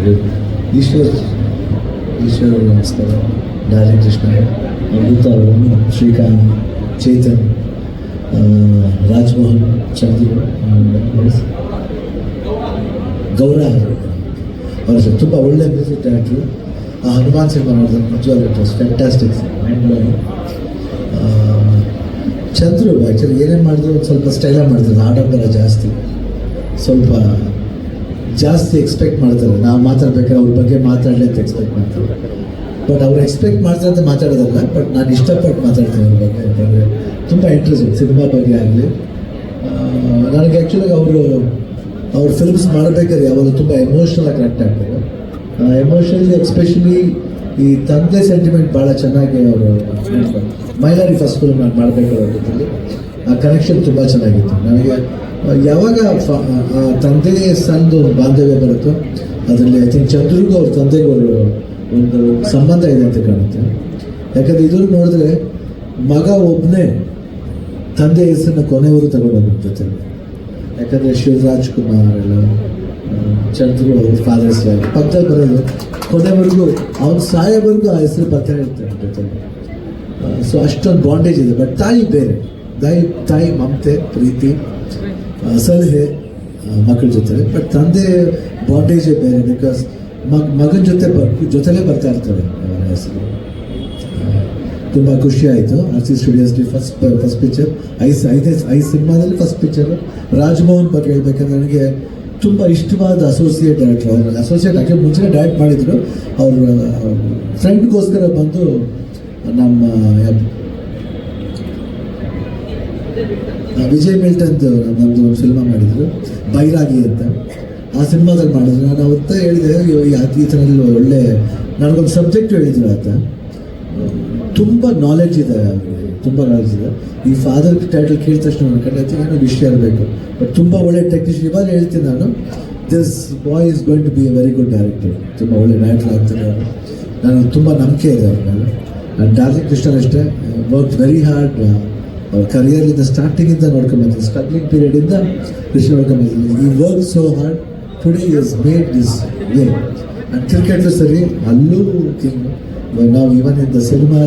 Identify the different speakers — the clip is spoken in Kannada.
Speaker 1: ಈಶ್ವರ್ ಈಶ್ವರ್ ನಮಸ್ಕಾರ. ಡಾಲಿ ಕೃಷ್ಣ ಅಮೃತ ಅವರನ್ನು ಶ್ರೀಕಾಂತ್, ಚೇತನ್ ರಾಜ್ಮೋಹನ್, ಚಂದ್ರ, ಗೌರ ಅವರ. ಸರ್ ತುಂಬ ಒಳ್ಳೆ ಮ್ಯೂಸಿಕ್ ಡೈರೆಕ್ಟ್ರು ಆ ಹನುಮಾನ್ ಸಿನಿಮಾ ನೋಡಿದ್ರೆ ನಿಜವಾಗ್ಲೂ it was fantastic Chandru actually ಏನೇನು ಮಾಡಿದ್ರು? ಒಂದು ಸ್ವಲ್ಪ ಸ್ಟೈಲಾಗಿ ಮಾಡಿದ್ರು. ಆಡಂಬರ ಜಾಸ್ತಿ. ಸ್ವಲ್ಪ ಜಾಸ್ತಿ ಎಕ್ಸ್ಪೆಕ್ಟ್ ಮಾಡ್ತಾರೆ. ನಾವು ಮಾತಾಡ್ಬೇಕಾದ್ರೆ ಅವ್ರ ಬಗ್ಗೆ ಮಾತಾಡಲಿ ಅಂತ ಎಕ್ಸ್ಪೆಕ್ಟ್ ಮಾಡ್ತಾರೆ. ಬಟ್ ಅವ್ರು ಎಕ್ಸ್ಪೆಕ್ಟ್ ಮಾಡ್ತಾರೆ ಮಾತಾಡೋದಲ್ಲ. ಬಟ್ ನಾನು ಇಷ್ಟಪಟ್ಟು ಮಾತಾಡ್ತೀನಿ ಅವ್ರ ಬಗ್ಗೆ ಅಂತಂದರೆ ತುಂಬ ಇಂಟ್ರೆಸ್ಟ್ ಸಿನಿಮಾ ಬಗ್ಗೆ ಆಗಲಿ. ನನಗೆ ಆ್ಯಕ್ಚುಲಿ ಅವರು, ಅವ್ರ ಫಿಲ್ಮ್ಸ್ ಮಾಡಬೇಕಾದ್ರೆ ಯಾವಾಗಲೂ ತುಂಬ ಎಮೋಷ್ನಲ್ ಆಗಿ ಕನೆಕ್ಟ್ ಆಗ್ತಾರೆ. ಎಮೋಷನಲಿ ಎಕ್ಸ್ಪೆಷಲಿ ಈ ತಂದೆ ಸೆಂಟಿಮೆಂಟ್ ಭಾಳ ಚೆನ್ನಾಗಿ ಅವರು ಮೈಲಾರಿ ಫಸ್ಟ್ ಫಿಲ್ಮ್ ನಾನು ಮಾಡಬೇಕಾದ್ರೆ ಅವ್ರ ಆ ಕನೆಕ್ಷನ್ ತುಂಬ ಚೆನ್ನಾಗಿತ್ತು. ನನಗೆ ಯಾವಾಗ ಆ ತಂದೆ ಸಂದು ಬಾಂಧವ್ಯ ಬರುತ್ತೋ ಅದರಲ್ಲಿ ಐ ಥಿಂಕ್ ಚಂದ್ರಿಗೂ ಅವ್ರ ತಂದೆಗೂ ಒಂದು ಸಂಬಂಧ ಇದೆ ಅಂತ ಕಾಣುತ್ತೆ. ಯಾಕಂದರೆ ಇದು ನೋಡಿದ್ರೆ ಮಗ ಒಬ್ಬನೇ ತಂದೆ ಹೆಸರನ್ನ ಕೊನೆಯವರು ತಗೊಂಡೋಗ್ರ ಜೊತೆ ಯಾಕಂದರೆ ಶಿವರಾಜ್ ಕುಮಾರ್ ಎಲ್ಲ ಚಂದ್ರು ಅವ್ರ ಫಾದರ್ಸ್ ಪಕ್ಕದಲ್ಲಿ ಬರೋದು, ಕೊನೆವರೆಗೂ ಅವ್ನು ಸಾಯೋವರೆಗೂ ಆ ಹೆಸರು ಬರ್ತಾನೆ ಇರ್ತಾರೆ ಸೊ ಅಷ್ಟೊಂದು ಬಾಂಡೇಜ್ ಇದೆ. ಬಟ್ ತಾಯಿ ಬೇರೆ. ತಾಯಿ ತಾಯಿ ಮಮತೆ, ಪ್ರೀತಿ. ಸಲಹೆ ಮಕ್ಕಳ ಜೊತೆ. ಬಟ್ ತಂದೆ ಬಾಂಡೇಜೇ ಬೇರೆ ಬಿಕಾಸ್ ಮಗ, ಮಗನ ಜೊತೆ ಬರ್, ಜೊತೆಲೇ ಬರ್ತಾ ಇರ್ತಾರೆ ಹೆಸರು. ತುಂಬ ಖುಷಿ ಆಯಿತು. ಆರ್ ಸಿ ಸ್ಟುಡಿಯೋಸ್ಲಿ ಫಸ್ಟ್ ಫಸ್ಟ್ ಪಿಕ್ಚರ್ ಐಸ್, ಐದೇ ಐದು ಸಿನಿಮಾದಲ್ಲಿ ಫಸ್ಟ್ ಪಿಕ್ಚರು ರಾಜ್ಮೋಹನ್ ಬಗ್ಗೆ ಹೇಳ್ಬೇಕಂದ್ರೆ ನನಗೆ ತುಂಬ ಇಷ್ಟವಾದ ಅಸೋಸಿಯೇಟ್ ಡೈರೆಕ್ಟರ್ ಅವರು. ಅಸೋಸಿಯೇಟ್ ಆಗಿ ಮುಂಚೆ ಡೈರೆಕ್ಟ್ ಮಾಡಿದರು. ಅವ್ರ ಫ್ರೆಂಡ್ಗೋಸ್ಕರ ಬಂದು ನಮ್ಮ ವಿಜಯ್ ಮಿಲ್ಟನ್ ನಮ್ಮದು ಒಂದು ಸಿನಿಮಾ ಮಾಡಿದರು, ಬೈರಾಗಿ ಅಂತ. ಆ ಸಿನಿಮಾದಲ್ಲಿ ಮಾಡಿದ್ರು. ನಾನು ಅವತ್ತ ಹೇಳಿದೆ ಈ ಥರ ಒಳ್ಳೆ, ನನಗೊಂದು ಸಬ್ಜೆಕ್ಟ್ ಹೇಳಿದ್ರು ಆತ ತುಂಬ ನಾಲೆಡ್ಜ್ ಇದೆ ಅವರಿಗೆ, ತುಂಬ ನಾಲೆಜ್ ಇದೆ. ಈ ಫಾದರ್ ಟೈಟಲ್ ಕೇಳಿದ ತಕ್ಷಣ ನನ್ನ ಕಡೆ ಹಚ್ಚಿ, ಏನೋ ವಿಷಯ ಇರಬೇಕು. ಬಟ್ ತುಂಬ ಒಳ್ಳೆ ಟೆಕ್ನಿಷಿಯನ್ ಇವಾಗ ಹೇಳ್ತೀನಿ ನಾನು. This boy is going to be a very good director ತುಂಬ ಒಳ್ಳೆ ಡೈರೆಕ್ಟರ್ ಅವರು ನನಗೆ ತುಂಬ ನಂಬಿಕೆ ಇದೆ ಅವ್ರ ಮೇಲೆ. ನಾನು ಡಾರ್ಲಿಂಗ್ ಕೃಷ್ಣನ್ ಅಷ್ಟೇ ವರ್ಕ್ ವೆರಿ ಹಾರ್ಡ್ ಅವ್ರ ಕರಿಯರಿಂದ ಸ್ಟಾರ್ಟಿಂಗಿಂದ ನೋಡ್ಕೊಂಬಂತೀನಿ ಸ್ಟ್ರಗ್ಲಿಂಗ್ ಪೀರಿಯಡಿಂದ ಕೃಷ್ಣ ನೋಡ್ಕೊಂಬಂತೀನಿ ಈ work so hard today is made this game and cricket ಸರಿ, ಅಲ್ಲೂ ನಾವು ಇವನ್ ಇನ್ ದ ಸಿನಿಮಾ